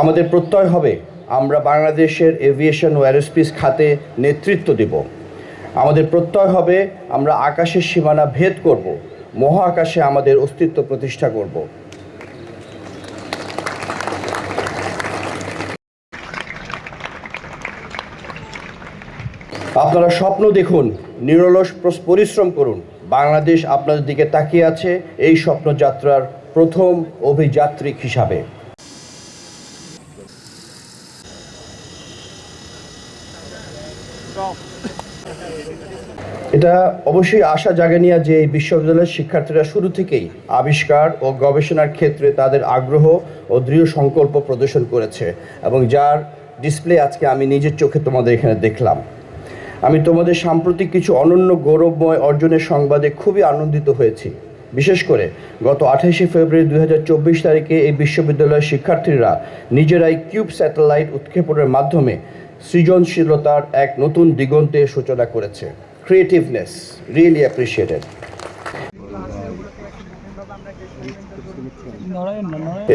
আমাদের প্রত্যয় হবে। আমরা বাংলাদেশের এভিয়েশন ও অ্যারোস্পেস খাতে নেতৃত্ব দেব। আমাদের প্রত্যয় হবে, আমরা আকাশের সীমানা ভেদ করব, মহাকাশে আমাদের অস্তিত্ব প্রতিষ্ঠা করব। আপনারা স্বপ্ন দেখুন, নিরলস পরিশ্রম করুন। বাংলাদেশ আপনাদের দিকে তাকিয়ে আছে, এই স্বপ্নযাত্রার প্রথম অভিযাত্রিক হিসাবে। এটা অবশ্যই আশা জাগানিয়া যে এই বিশ্ববিদ্যালয়ের শিক্ষার্থীরা শুরু থেকেই আবিষ্কার ও গবেষণার ক্ষেত্রে তাদের আগ্রহ ও দৃঢ় সংকল্প প্রদর্শন করেছে এবং যার ডিসপ্লে আজকে আমি নিজের চোখে তোমাদের এখানে দেখলাম। আমি তোমাদের সাম্প্রতিক কিছু অনন্য গৌরবময় অর্জনের সংবাদে খুবই আনন্দিত হয়েছি। বিশেষ করে গত আঠাশে ফেব্রুয়ারি দুই হাজার চব্বিশ তারিখে এই বিশ্ববিদ্যালয়ের শিক্ষার্থীরা নিজেরাই কিউব স্যাটেলাইট উৎক্ষেপণের মাধ্যমে সৃজনশীলতার এক নতুন দিগন্তের সূচনা করেছে। ক্রিয়েটিভনেস রিয়েলি অ্যাপ্রিসিয়েটেড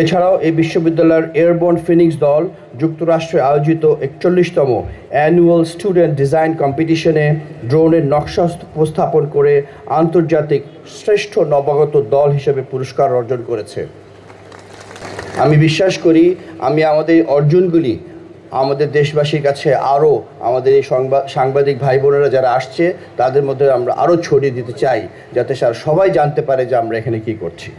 এছাড়াও এই বিশ্ববিদ্যালয়ের এয়ারবোর্ন ফিনিক্স দল যুক্তরাষ্ট্রে আয়োজিত একচল্লিশতম অ্যানুয়াল স্টুডেন্ট ডিজাইন কম্পিটিশনে ড্রোনের নকশা উপস্থাপন করে আন্তর্জাতিক শ্রেষ্ঠ নবাগত দল হিসেবে পুরস্কার অর্জন করেছে। আমি বিশ্বাস করি, আমি আমাদের অর্জনগুলি আমাদের দেশবাসীর কাছে আরও আমাদের এই সংবাদ সাংবাদিক ভাই বোনেরা যারা আসছে, তাদের মধ্যে আমরা আরও ছড়িয়ে দিতে চাই, যাতে সবাই জানতে পারে যে আমরা এখানে কী করছি।